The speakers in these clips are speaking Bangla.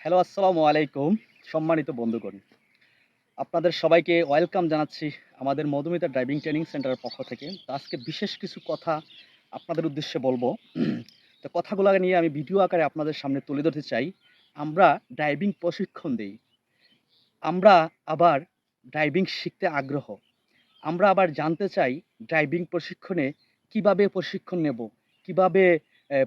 হ্যালো, আসসালামু আলাইকুম, সম্মানিত বন্ধুগণ। আপনাদের সবাইকে ওয়েলকাম জানাচ্ছি আমাদের মধুমিতা ড্রাইভিং ট্রেনিং সেন্টারের পক্ষ থেকে। তো আজকে বিশেষ কিছু কথা আপনাদের উদ্দেশ্যে বলব। তো কথাগুলো নিয়ে আমি ভিডিও আকারে আপনাদের সামনে তুলে ধরতে চাই। আমরা ড্রাইভিং প্রশিক্ষণ দিই। আমরা আবার ড্রাইভিং শিখতে আগ্রহ। আমরা আবার জানতে চাই ড্রাইভিং প্রশিক্ষণে কীভাবে প্রশিক্ষণ নেব, কীভাবে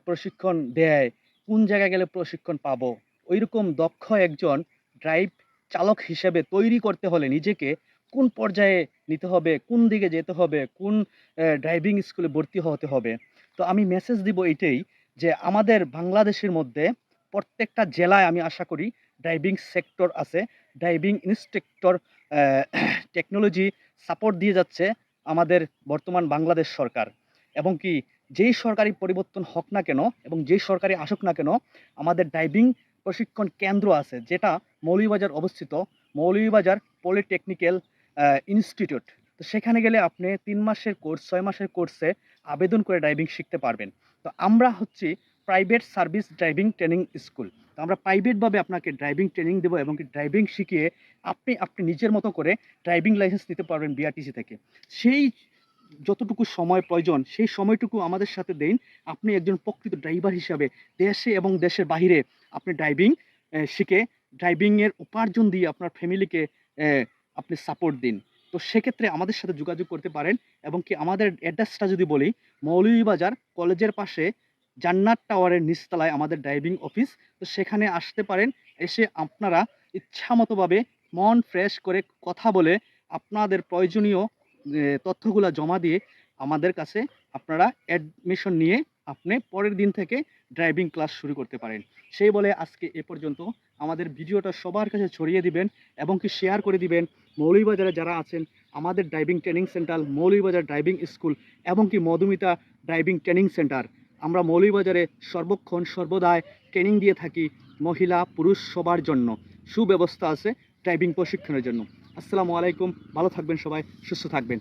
প্রশিক্ষণ দেয়, কোন জায়গায় গেলে প্রশিক্ষণ পাবো। ওইরকম দক্ষ একজন ড্রাইভ চালক হিসেবে তৈরি করতে হলে নিজেকে কোন পর্যায়ে নিতে হবে, কোন দিকে যেতে হবে, কোন ড্রাইভিং স্কুলে ভর্তি হতে হবে। তো আমি মেসেজ দিব এটাই যে আমাদের বাংলাদেশের মধ্যে প্রত্যেকটা জেলায় আমি আশা করি ড্রাইভিং সেক্টর আছে। ড্রাইভিং ইনস্ট্রাক্টর টেকনোলজি সাপোর্ট দিয়ে যাচ্ছে আমাদের বর্তমান বাংলাদেশ সরকার। এবং কি যেই সরকারি পরিবর্তন হোক না কেন এবং যেই সরকারি আসুক না কেন আমাদের ড্রাইভিং প্রশিক্ষণ কেন্দ্র আছে, যেটা মৌলভীবাজার অবস্থিত, মৌলভীবাজার পলিটেকনিক্যাল ইনস্টিটিউট। তো সেখানে গেলে আপনি তিন মাসের কোর্স, ছয় মাসের কোর্সে আবেদন করে ড্রাইভিং শিখতে পারবেন। তো আমরা হচ্ছি private service driving training school তো আমরা প্রাইভেটভাবে আপনাকে ড্রাইভিং ট্রেনিং দেবো এবং ড্রাইভিং শিখিয়ে আপনি আপনি নিজের মতো করে ড্রাইভিং লাইসেন্স নিতে পারবেন বিআরটিসি থেকে। সেই যতটুকু সময় প্রয়োজন, সেই সময়টুকু আমাদের সাথে দেন। আপনি একজন প্রকৃত ড্রাইভার হিসাবে দেশে এবং দেশের বাইরে আপনি ড্রাইভিং শিখে ড্রাইভিংয়ের উপার্জন দিয়ে আপনার ফ্যামিলিকে আপনি সাপোর্ট দিন। তো সেক্ষেত্রে আমাদের সাথে যোগাযোগ করতে পারেন এবং কি আমাদের অ্যাড্রেসটা যদি বলি, মৌলভীবাজার কলেজের পাশে জান্নাত টাওয়ারের নিচতলায় আমাদের ড্রাইভিং অফিস তো সেখানে আসতে পারেন। এসে আপনারা ইচ্ছামতোভাবে মন ফ্রেশ করে কথা বলে আপনাদের প্রয়োজনীয় তথ্যগুলো জমা দিয়ে আমাদের কাছে আপনারা অ্যাডমিশন নিয়ে আপনি পরের দিন থেকে ড্রাইভিং ক্লাস শুরু করতে পারেন। সেই বলে আজকে এ পর্যন্ত আমাদের ভিডিওটা সবার কাছে ছড়িয়ে দিবেন এবং কি শেয়ার করে দিবেন। মৌলভীবাজারে যারা আছেন, আমাদের driving training centre Moulvibazar driving school এবং কি মধুমিতা ড্রাইভিং ট্রেনিং সেন্টার আমরা মৌলভীবাজারে সর্বক্ষণ সর্বদাই ট্রেনিং দিয়ে থাকি মহিলা, পুরুষ সবার জন্য। সুব্যবস্থা আছে ড্রাইভিং প্রশিক্ষণের জন্য। আসসালামু আলাইকুম। ভালো থাকবেন সবাই সুস্থ থাকবেন।